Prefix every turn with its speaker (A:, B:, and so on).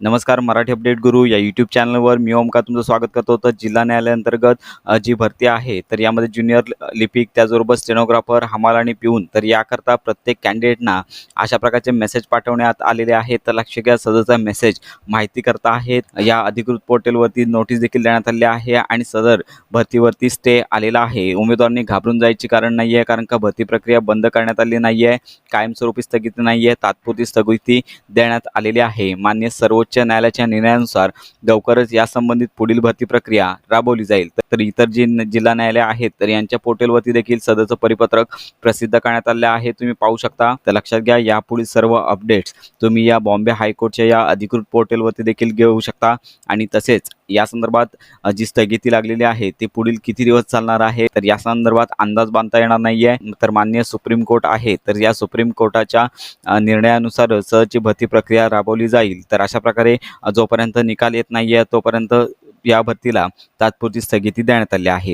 A: नमस्कार मराठी अपडेट गुरु या यूट्यूब चॅनलवर मी ओमका तुमचं स्वागत करतो. तर जिल्हा न्यायालयाअंतर्गत जी भरती आहे तर यामध्ये ज्युनियर लिपिक त्याचबरोबर स्टेनोग्राफर हमाल आणि पिऊन तर याकरता प्रत्येक कॅन्डिडेटना अशा प्रकारचे मेसेज पाठवण्यात आलेले आहेत. तर लक्ष घ्या सदरचा मेसेज माहिती करता आहेत या अधिकृत पोर्टलवरती नोटीस देखील देण्यात आली आहे आणि सदर भरतीवरती स्टे आलेला आहे. उमेदवारांनी घाबरून जायची कारण नाही आहे कारण का भरती प्रक्रिया बंद करण्यात आली नाही आहे कायमस्वरूपी स्थगिती नाही आहे तात्पुरती स्थगिती देण्यात आलेली आहे. मान्य सर्वोच्च न्यायालयाच्या निर्णयानुसार लवकरच यासंबंधित पुढील भरती प्रक्रिया राबवली जाईल. तर इतर जी जिल्हा न्यायालय आहेत तर यांच्या पोर्टलवरती देखील सदरचं परिपत्रक प्रसिद्ध करण्यात आले आहे. तुम्ही पाहू शकता. तर लक्षात घ्या यापुढील सर्व अपडेट्स तुम्ही या बॉम्बे हायकोर्टच्या या अधिकृत पोर्टलवरती देखील घेऊ शकता. आणि तसेच या संदर्भात जी स्थगिती लागलेली आहे ती पुढील किती दिवस चालणार आहे तर या संदर्भात अंदाज बांधता येणार नाही आहे तर मान्य सुप्रीम कोर्ट आहे तर या सुप्रीम कोर्टाच्या निर्णयानुसार सहची भरती प्रक्रिया राबवली जाईल. तर अशा प्रकारे जोपर्यंत निकाल येत नाही आहे तोपर्यंत या भरतीला तात्पुरती स्थगिती देण्यात आली आहे.